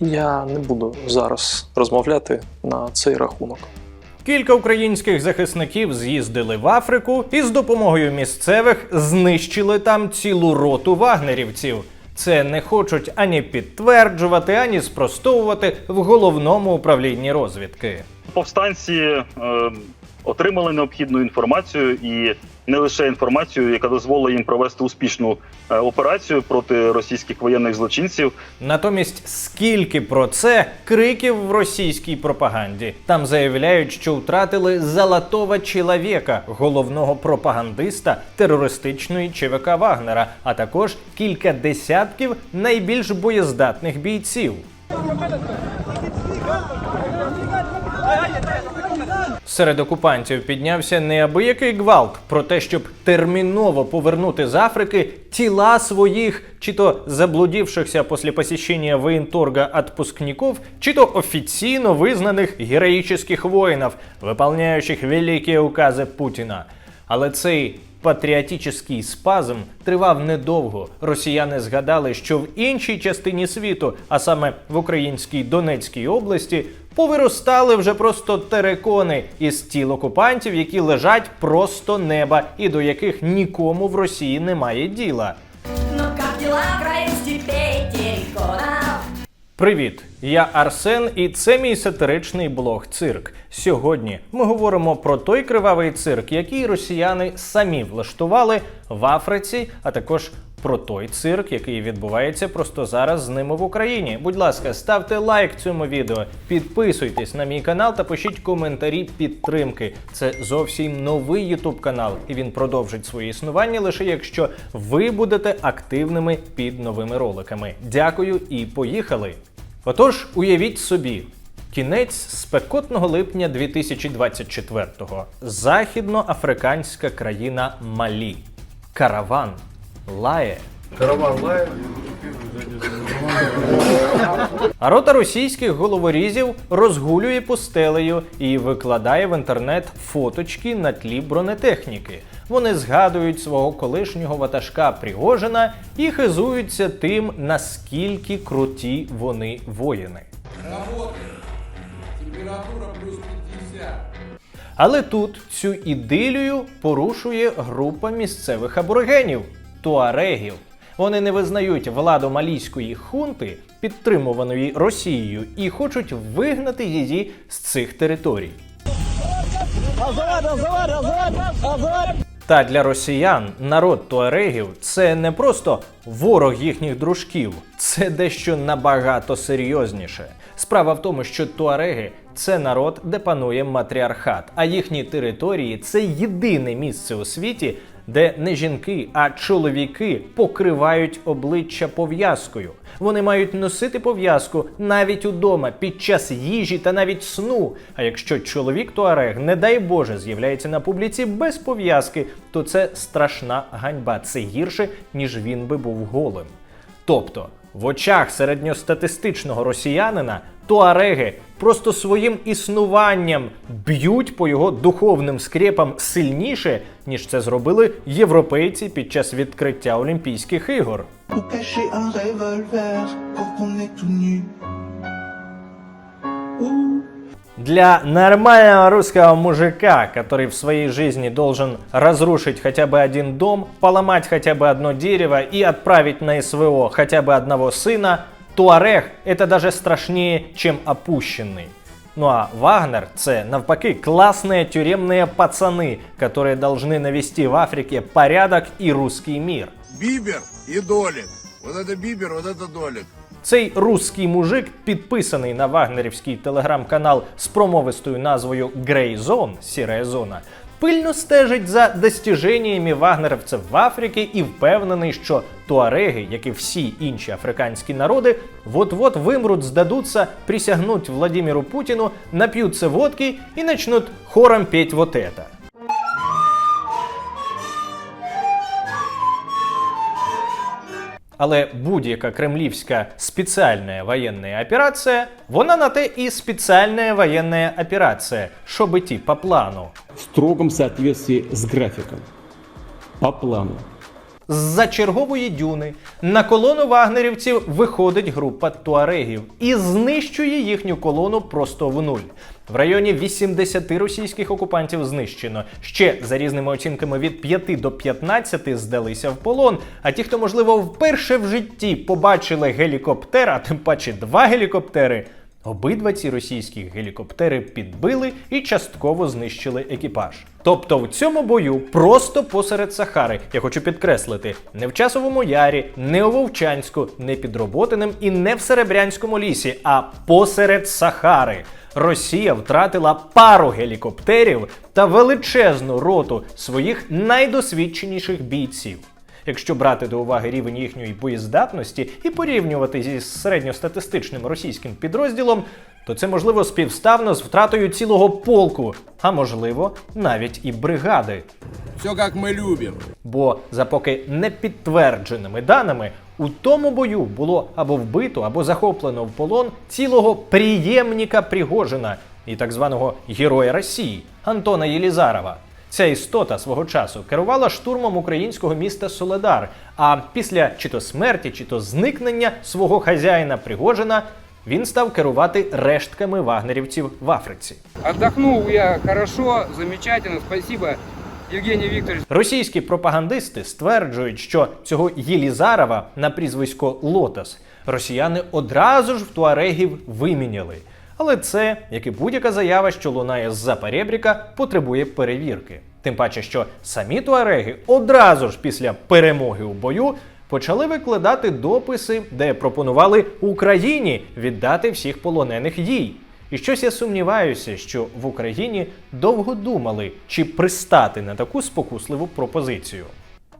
Я не буду зараз розмовляти на цей рахунок. Кілька українських захисників з'їздили в Африку і з допомогою місцевих знищили там цілу роту вагнерівців. Це не хочуть ані підтверджувати, ані спростовувати в головному управлінні розвідки. Повстанці е, отримали необхідну інформацію і не лише інформацію, яка дозволила їм провести успішну е, операцію проти російських воєнних злочинців. Натомість, скільки про це криків в російській пропаганді. Там заявляють, що втратили золотого чоловіка, головного пропагандиста терористичної ЧВК Вагнера, а також кілька десятків найбільш боєздатних бійців. Серед окупантів піднявся неабиякий гвалт про те, щоб терміново повернути з Африки тіла своїх чи то заблудівшихся після посіщення воєнторга отпускників, чи то офіційно визнаних героїчних воїнів, виконуючих великі укази Путіна. Але цей патріотичний спазм тривав недовго. Росіяни згадали, що в іншій частині світу, а саме в українській Донецькій області, повиростали вже просто терекони із тіл окупантів, які лежать просто неба і до яких нікому в Росії немає діла. Ну украинский Петериконов? Привіт, я Арсен, і це мій сатиричний блог Цирк. Сьогодні ми говоримо про той кривавий цирк, який росіяни самі влаштували в Африці, а також про той цирк, який відбувається просто зараз з ними в Україні. Будь ласка, ставте лайк цьому відео, підписуйтесь на мій канал та пишіть коментарі підтримки. Це зовсім новий Ютуб канал, і він продовжить своє існування лише якщо ви будете активними під новими роликами. Дякую і поїхали! Отож, уявіть собі. Кінець спекотного липня 2024-го. Західноафриканська країна Малі. Караван лає. Караван лає. А рота російських головорізів розгулює пустелею і викладає в інтернет фоточки на тлі бронетехніки. Вони згадують свого колишнього ватажка Пригожина і хизуються тим, наскільки круті вони воїни. Температура плюс 50. Але тут цю ідилію порушує група місцевих аборигенів туарегів. Вони не визнають владу малійської хунти, підтримуваної Росією, і хочуть вигнати її з цих територій. Та для росіян народ туарегів це не просто ворог їхніх дружків, це дещо набагато серйозніше. Справа в тому, що туареги це народ, де панує матріархат, а їхні території це єдине місце у світі, де не жінки, а чоловіки покривають обличчя пов'язкою. Вони мають носити пов'язку навіть удома під час їжі та навіть сну. А якщо чоловік туарег, не дай Боже, з'являється на публіці без пов'язки, то це страшна ганьба. Це гірше, ніж він би був голим. Тобто, в очах середньостатистичного росіянина туареги просто своїм існуванням б'ють по його духовним скрепам сильніше, ніж це зробили європейці під час відкриття Олімпійських ігор. Для нормального русского мужика, который в своей жизни должен разрушить хотя бы один дом, поломать хотя бы одно дерево и отправить на СВО хотя бы одного сына, Туарег это даже страшнее, чем опущенный. Ну а Вагнер це навпаки классные тюремные пацаны, которые должны навести в Африке порядок и русский мир. Бибер и Долик. Вот это Бибер, вот это Долик. Цей русський мужик, підписаний на вагнерівський телеграм-канал з промовистою назвою Grey Zone, сірая зона, пильно стежить за достіженнями вагнерівців в Африці і впевнений, що туареги, як і всі інші африканські народи, вот-вот вимруть, здадуться, присягнуть Владимиру Путіну, нап'ються водки і начнуть хором петь вот это. Але будь-яка кремлівська спеціальна воєнна операція, вона на те і спеціальна воєнна операція, щоб іти по плану. в строгому соответствии з графіком. по плану. З-за чергової дюни на колону вагнерівців виходить група туарегів і знищує їхню колону просто в нуль. В районі 80 російських окупантів знищено. Ще за різними оцінками від 5 до 15 здалися в полон. А ті, хто, можливо, вперше в житті побачили гелікоптер, а тим паче два гелікоптери. Обидва ці російські гелікоптери підбили і частково знищили екіпаж. Тобто в цьому бою просто посеред Сахари, я хочу підкреслити, не в часовому ярі, не у Вовчанську, не під Роботиним і не в Серебрянському лісі, а посеред Сахари. Росія втратила пару гелікоптерів та величезну роту своїх найдосвідченіших бійців. Якщо брати до уваги рівень їхньої боєздатності і порівнювати зі середньостатистичним російським підрозділом, то це можливо співставно з втратою цілого полку, а можливо навіть і бригади. Все как мы любим. Бо за поки не підтвердженими даними у тому бою було або вбито, або захоплено в полон цілого приємника Пригожина і так званого Героя Росії Антона Єлізарова. Ця істота свого часу керувала штурмом українського міста Соледар. А після чи то смерті, чи то зникнення свого хазяїна Пригожина він став керувати рештками вагнерівців в Африці. Отдохнул я хорошо, замечательно, спасибо, Евгений Викторович. Російські пропагандисти стверджують, що цього Єлізарова на прізвисько Лотос росіяни одразу ж в туарегів виміняли. Але це, як і будь-яка заява, що лунає з-за перебріка, потребує перевірки. Тим паче, що самі туареги одразу ж після перемоги у бою почали викладати дописи, де пропонували Україні віддати всіх полонених їй. І щось я сумніваюся, що в Україні довго думали, чи пристати на таку спокусливу пропозицію.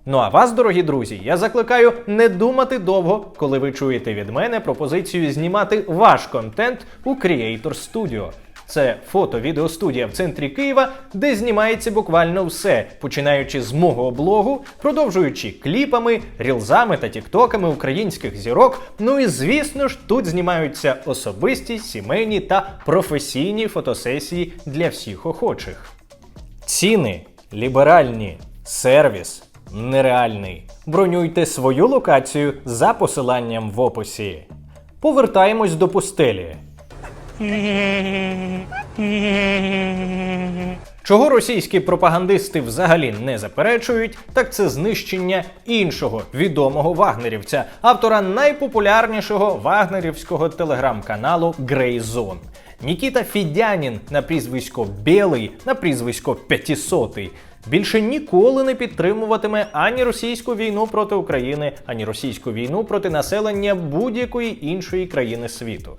Ну а вас, дорогі друзі, я закликаю не думати довго, коли ви чуєте від мене пропозицію знімати ваш контент у Creator Studio. Це фото-відеостудія в центрі Києва, де знімається буквально все, починаючи з мого блогу, продовжуючи кліпами, рілзами та тіктоками українських зірок. Ну і звісно ж, тут знімаються особисті, сімейні та професійні фотосесії для всіх охочих. Ціни ліберальні, сервіс нереальний. Бронюйте свою локацію за посиланням в описі. Повертаємось до пустелі. Чого російські пропагандисти взагалі не заперечують, так це знищення іншого відомого вагнерівця, автора найпопулярнішого вагнерівського телеграм-каналу Zone. Нікіта Фідянін на прізвисько Білий, на прізвисько П'ятісотий. Більше ніколи не підтримуватиме ані російську війну проти України, ані російську війну проти населення будь-якої іншої країни світу.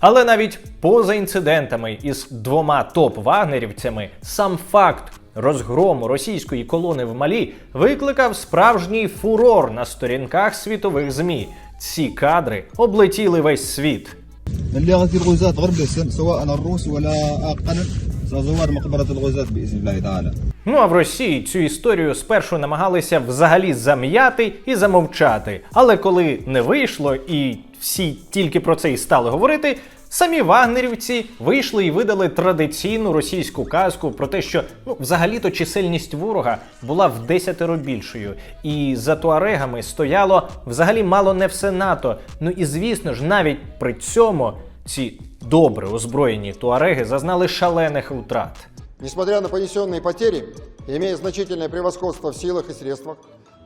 Але навіть поза інцидентами із двома топ-вагнерівцями сам факт розгрому російської колони в Малі викликав справжній фурор на сторінках світових ЗМІ. Ці кадри облетіли весь світ. اللي غادي الغزاة غرب سواء الروس ولا أقل سأزور مقبرة الغزاة بإذن الله تعالى Ну а в Росії цю історію спершу намагалися взагалі зам'яти і замовчати. Але коли не вийшло і всі тільки про це і стали говорити, самі вагнерівці вийшли і видали традиційну російську казку про те, що ну взагалі-то чисельність ворога була в десятеро більшою, і за туарегами стояло взагалі мало не все НАТО. Ну і звісно ж, навіть при цьому ці добре озброєні туареги зазнали шалених втрат. Несмотря на понесенные потери, имея значительное превосходство в силах и средствах,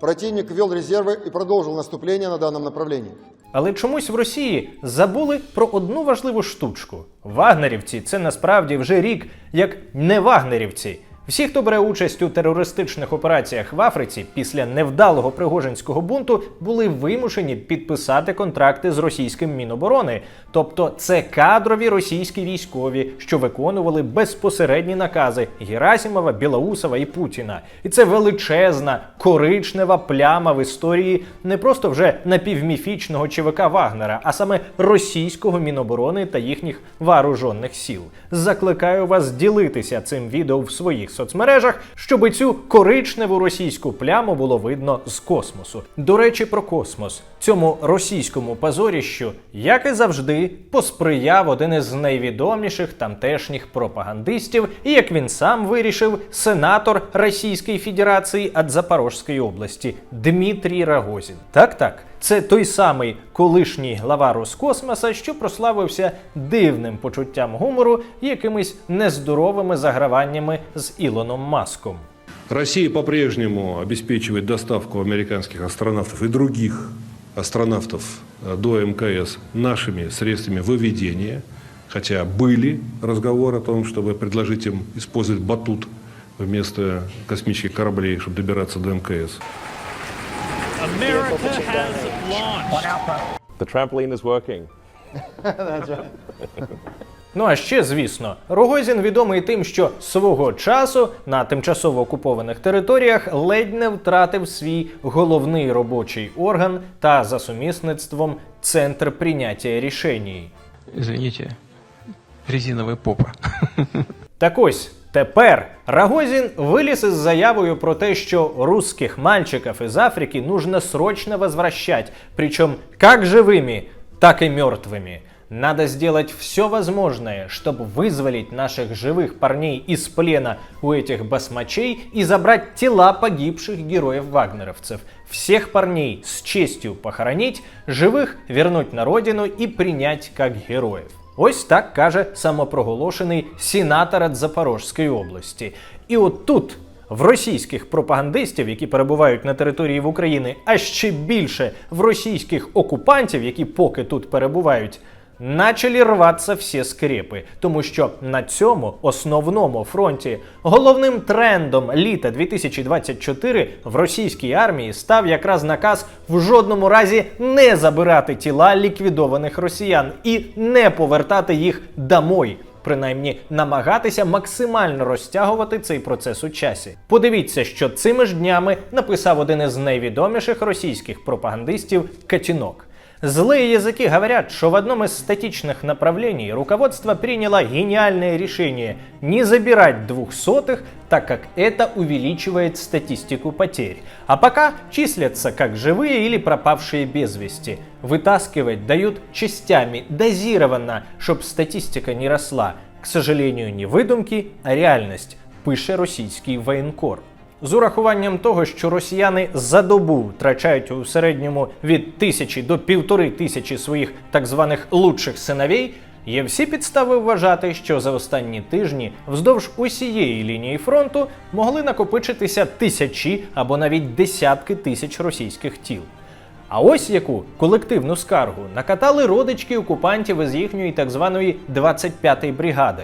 противник ввел резервы и продолжил наступление на данном направлении. Але чомусь в Росії забули про одну важливу штучку: вагнерівці це насправді вже рік як не вагнерівці. Всі, хто бере участь у терористичних операціях в Африці після невдалого пригожинського бунту, були вимушені підписати контракти з російським міноборони. Тобто це кадрові російські військові, що виконували безпосередні накази Герасимова, Білоусова і Путіна. І це величезна коричнева пляма в історії не просто вже напівміфічного ЧВК Вагнера, а саме російського міноборони та їхніх вооружених сил. Закликаю вас ділитися цим відео в своїх соцмережах, щоби цю коричневу російську пляму було видно з космосу. До речі, про космос цьому російському позоріщу, як і завжди, посприяв один із найвідоміших тамтешніх пропагандистів, і як він сам вирішив, сенатор Російської Федерації від Запорожської області Дмитрій Рагозін. Так, так. Це той самий колишній глава Роскосмоса, що прославився дивним почуттям гумору і якимись нездоровими заграваннями з Ілоном Маском. Россия по-прежнему обеспечивает доставку американских астронавтов и других астронавтов э, до МКС нашими средствами выведения, хотя были разговоры о том, чтобы предложить им использовать батут вместо космических кораблей, чтобы добираться до МКС. The trampoline is working. Ну а ще, звісно, Рогозін відомий тим, що свого часу на тимчасово окупованих територіях ледь не втратив свій головний робочий орган та за сумісництвом центр прийняття рішень. Извините, резиновая попа. Так ось тепер Рагозін виліз із заявою про те, що русских мальчиков из Африки нужно срочно возвращать, причем как живыми, так и мертвыми. Надо сделать все возможное, чтобы вызволить наших живых парней из плена у этих басмачей и забрать тела погибших героев-вагнеровцев. Всех парней с честью похоронить, живых вернуть на родину и принять как героев. Ось так каже самопроголошений сінаторат Запорожської області. І от тут в російських пропагандистів, які перебувають на території в України, а ще більше в російських окупантів, які поки тут перебувають, начали рватися всі скрепи, тому що на цьому основному фронті головним трендом літа 2024 в російській армії став якраз наказ в жодному разі не забирати тіла ліквідованих росіян і не повертати їх домой. Принаймні намагатися максимально розтягувати цей процес у часі. Подивіться, що цими ж днями написав один із найвідоміших російських пропагандистів Катінок. Злые языки говорят, что в одном из статичных направлений руководство приняло гениальное решение не забирать двухсотых, так как это увеличивает статистику потерь. А пока числятся как живые или пропавшие без вести. Вытаскивать дают частями, дозированно, чтобы статистика не росла. К сожалению, не выдумки, а реальность, пише російський воєнкор. З урахуванням того, що росіяни за добу втрачають у середньому від тисячі до півтори тисячі своїх так званих лучших синовей, є всі підстави вважати, що за останні тижні вздовж усієї лінії фронту могли накопичитися тисячі або навіть десятки тисяч російських тіл. А ось яку колективну скаргу накатали родички окупантів із їхньої так званої 25-ї бригади.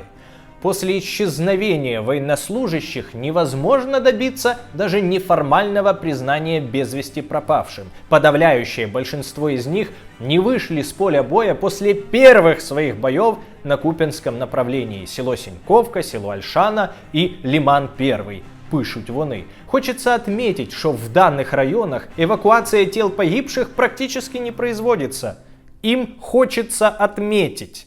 После исчезновения военнослужащих невозможно добиться даже неформального признания без вести пропавшим. Подавляющее большинство из них не вышли с поля боя после первых своих боев на Купинском направлении село Синьковка, село Альшана и Лиман-1. Пишуть вони. Хочется отметить, что в данных районах эвакуация тел погибших практически не производится. Им хочется отметить.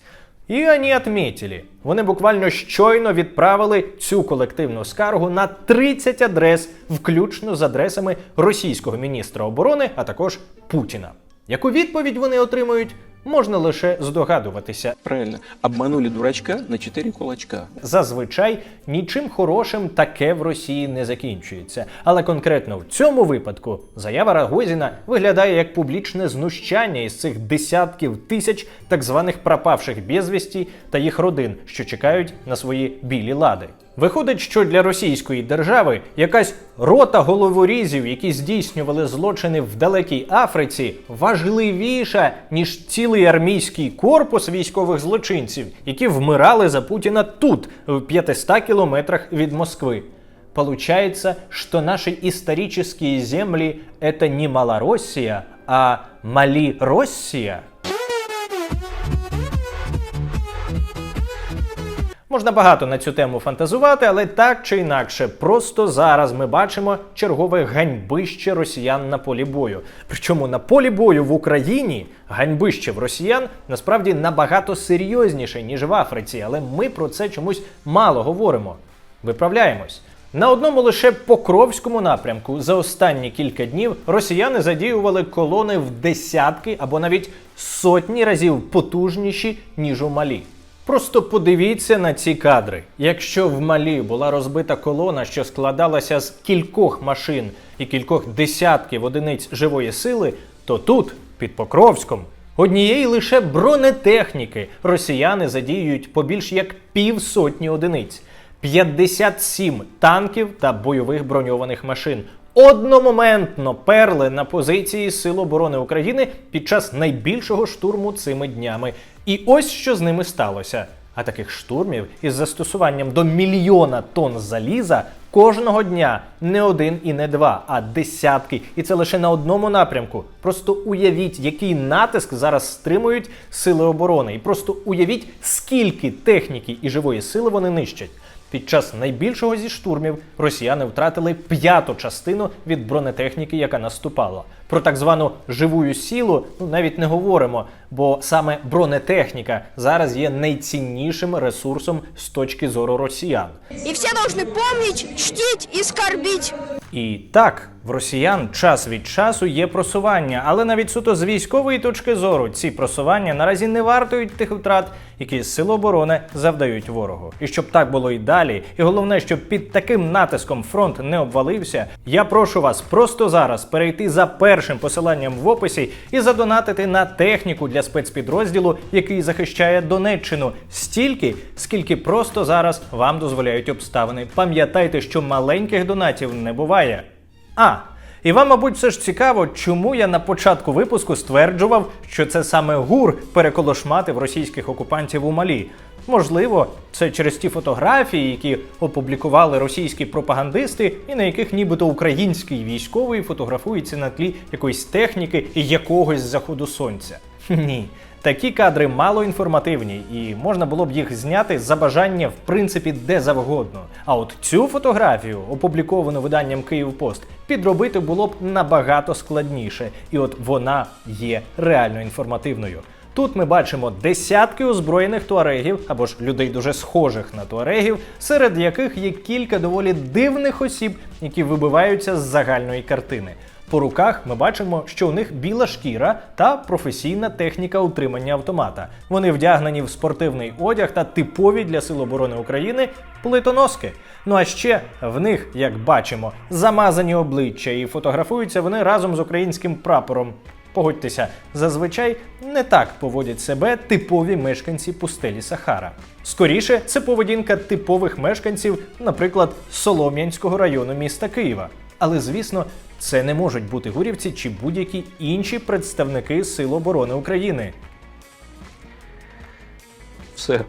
І вони відмітили. Вони буквально щойно відправили цю колективну скаргу на 30 адрес, включно з адресами російського міністра оборони, а також Путіна. Яку відповідь вони отримують, можна лише здогадуватися. Правильно, обманули дурачка на 4 кулачка. Зазвичай нічим хорошим таке в Росії не закінчується. Але конкретно в цьому випадку заява Рагозіна виглядає як публічне знущання із цих десятків тисяч так званих пропавших безвісті та їх родин, що чекають на свої білі лади. Виходить, що для російської держави якась рота головорізів, які здійснювали злочини в далекій Африці, важливіша ніж цілий армійський корпус військових злочинців, які вмирали за Путіна тут, в 500 кілометрах від Москви. Получается, что наши исторические земли – это не Малороссия, а Мали-Россия? Можна багато на цю тему фантазувати, але так чи інакше, просто зараз ми бачимо чергове ганьбище росіян на полі бою. Причому на полі бою в Україні ганьбище в росіян насправді набагато серйозніше, ніж в Африці, але ми про це чомусь мало говоримо. Виправляємось. На одному лише Покровському напрямку за останні кілька днів росіяни задіювали колони в десятки або навіть сотні разів потужніші, ніж у Малі. Просто подивіться на ці кадри. Якщо в Малі була розбита колона, що складалася з кількох машин і кількох десятків одиниць живої сили, то тут, під Покровськом, однієї лише бронетехніки росіяни задіюють по більш як півсотні одиниць. 57 танків та бойових броньованих машин одномоментно перли на позиції Сил оборони України під час найбільшого штурму цими днями. І ось що з ними сталося. А таких штурмів із застосуванням до мільйона тонн заліза кожного дня не один і не два, а десятки. І це лише на одному напрямку. Просто уявіть, який натиск зараз стримують сили оборони. І просто уявіть, скільки техніки і живої сили вони нищать. Під час найбільшого зі штурмів росіяни втратили п'яту частину від бронетехніки, яка наступала. Про так звану живую силу ну навіть не говоримо, бо саме бронетехніка зараз є найціннішим ресурсом з точки зору росіян. И все должны помнить, чтить и скорбить. І так, в росіян час від часу є просування, але навіть суто з військової точки зору ці просування наразі не вартують тих втрат, які сили оборони завдають ворогу. І щоб так було і далі, і головне, щоб під таким натиском фронт не обвалився, я прошу вас просто зараз перейти за першим посиланням в описі і задонатити на техніку для спецпідрозділу, який захищає Донеччину, стільки, скільки просто зараз вам дозволяють обставини. Пам'ятайте, що маленьких донатів не буває. А, і вам, мабуть, все ж цікаво, чому я на початку випуску стверджував, що це саме ГУР переколошматив російських окупантів у Малі. Можливо, це через ті фотографії, які опублікували російські пропагандисти, і на яких нібито український військовий фотографується на тлі якоїсь техніки і якогось заходу сонця. Ні. Такі кадри мало інформативні, і можна було б їх зняти за бажання в принципі де завгодно. А от цю фотографію, опубліковану виданням Київпост, підробити було б набагато складніше, і от вона є реально інформативною. Тут ми бачимо десятки озброєних туарегів або ж людей дуже схожих на туарегів, серед яких є кілька доволі дивних осіб, які вибиваються з загальної картини. По руках ми бачимо, що у них біла шкіра та професійна техніка утримання автомата. Вони вдягнені в спортивний одяг та типові для Сил оборони України плитоноски. Ну а ще в них, як бачимо, замазані обличчя і фотографуються вони разом з українським прапором. Погодьтеся, зазвичай не так поводять себе типові мешканці пустелі Сахара. Скоріше, це поведінка типових мешканців, наприклад, Солом'янського району міста Києва. Але звісно, це не можуть бути гурівці чи будь-які інші представники Сил оборони України. Все.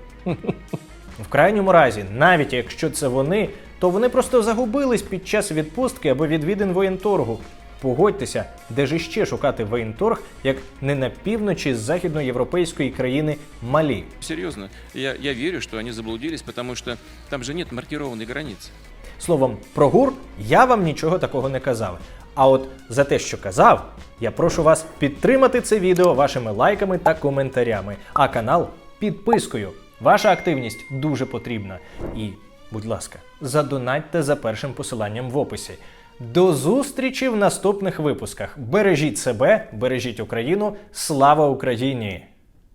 В крайньому разі, навіть якщо це вони, то вони просто загубились під час відпустки або відвідин воєнторгу. Погодьтеся, де ж іще шукати воєнторг, як не на півночі західноєвропейської країни Малі. Серьезно, я, я верю, что они заблудились, потому что там же нет маркированной границы. Словом, про гур я вам нічого такого не казав. А от за те, що казав, я прошу вас підтримати це відео вашими лайками та коментарями, а канал підпискою. Ваша активність дуже потрібна. І, будь ласка, задонатьте за першим посиланням в описі. До зустрічі в наступних випусках. Бережіть себе, бережіть Україну. Слава Україні!